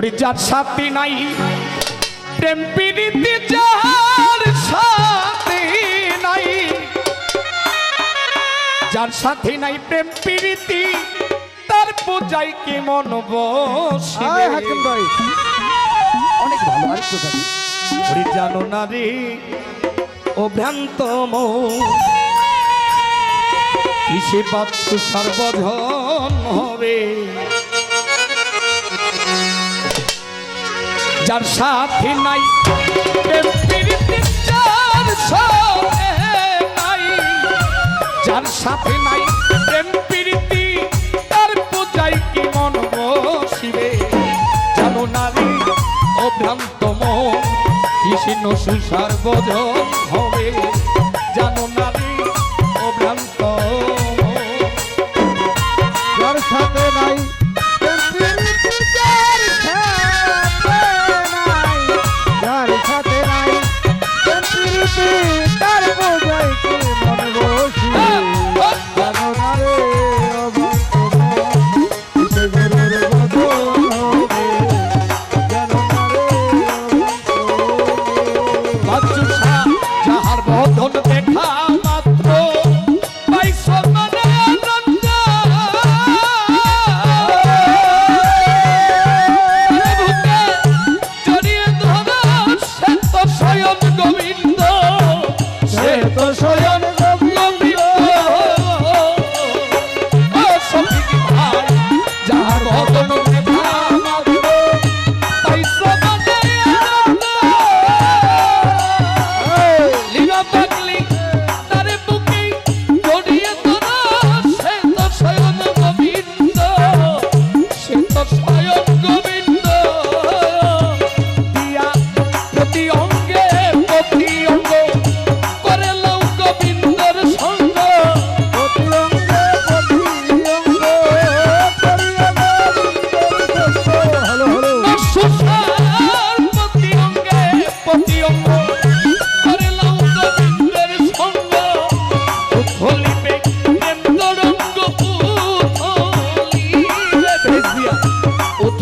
ওরে যার সাথী নাই। প্রেম পিড়িতে যার সাথে নাই। যার সাথে নাই প্রেম পিড়িতে তার পূজাই কি মন বসে? ভাই। অনেক ভালো আরেকটু ওরে জানো না রে ও ভ্রান্ত কিসে বাচ্চু সর্বধন হবে? যার সাথী নাই। যার সাথী নাই প্রেম তার বোঝাই মনে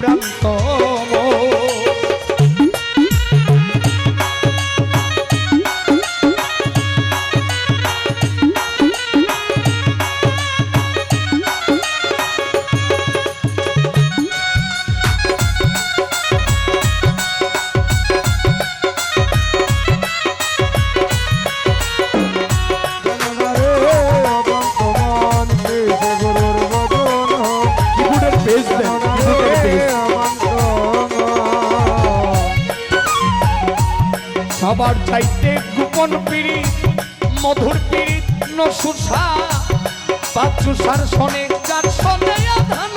ভ্রান্ত সবার চাইতে গোপন পিড়ি মধুর পিড়ি নসুসা পাচুসার সনে যার সনে আধান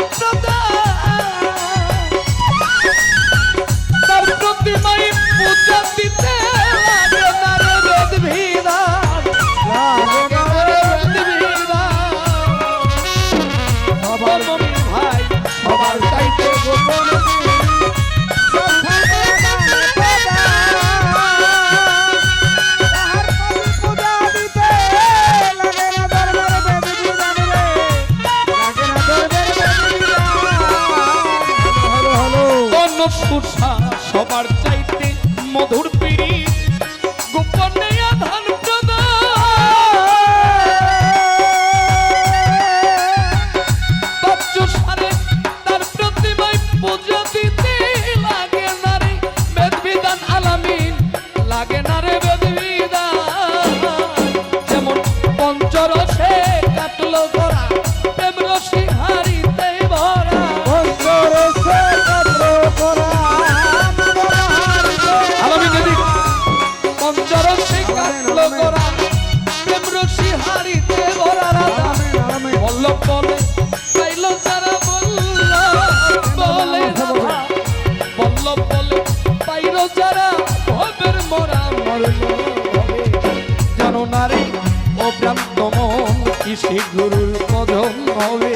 কিসে গুরুর কদম হবে?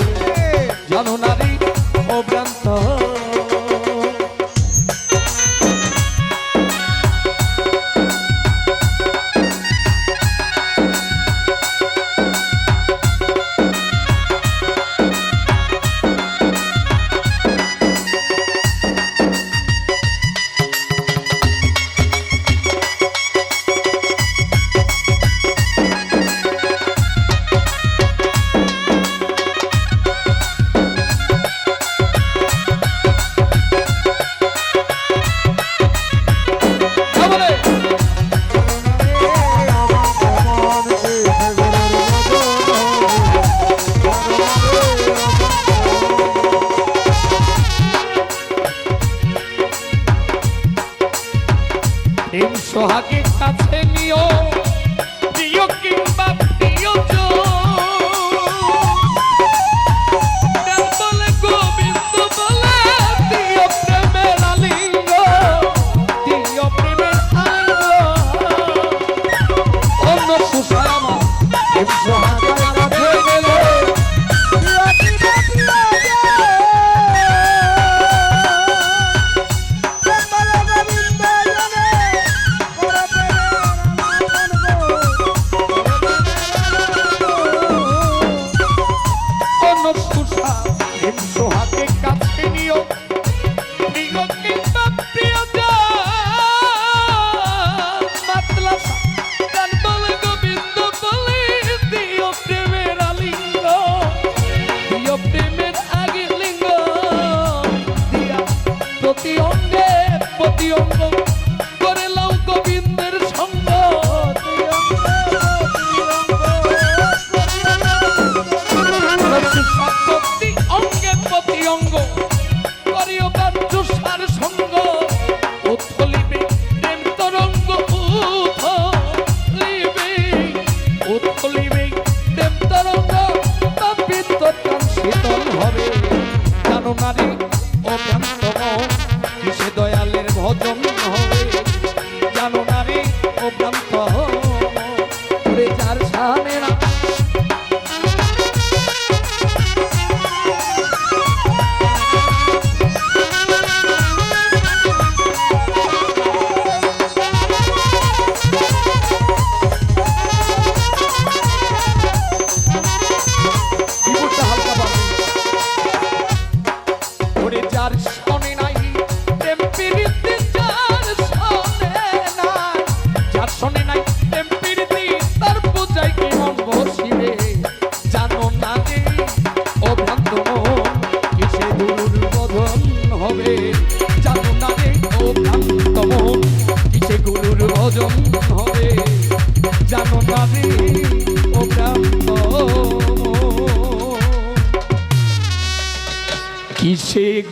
জানো না Pagkat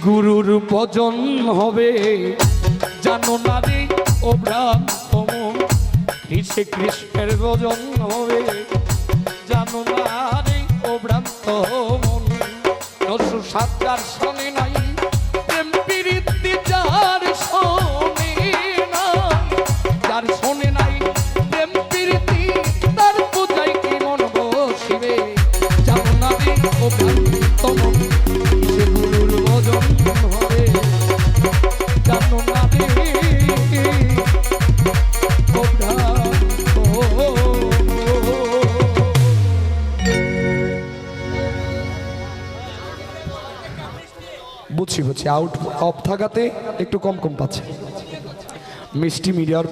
গুরুর ভজন হবে। জানো না রে ও ব্রাহ্মণ কৃষ্ণের ভজন হবে। আউট অফ থাকাতে একটু কম কম পাচ্ছে। মিষ্টি মিডিয়ার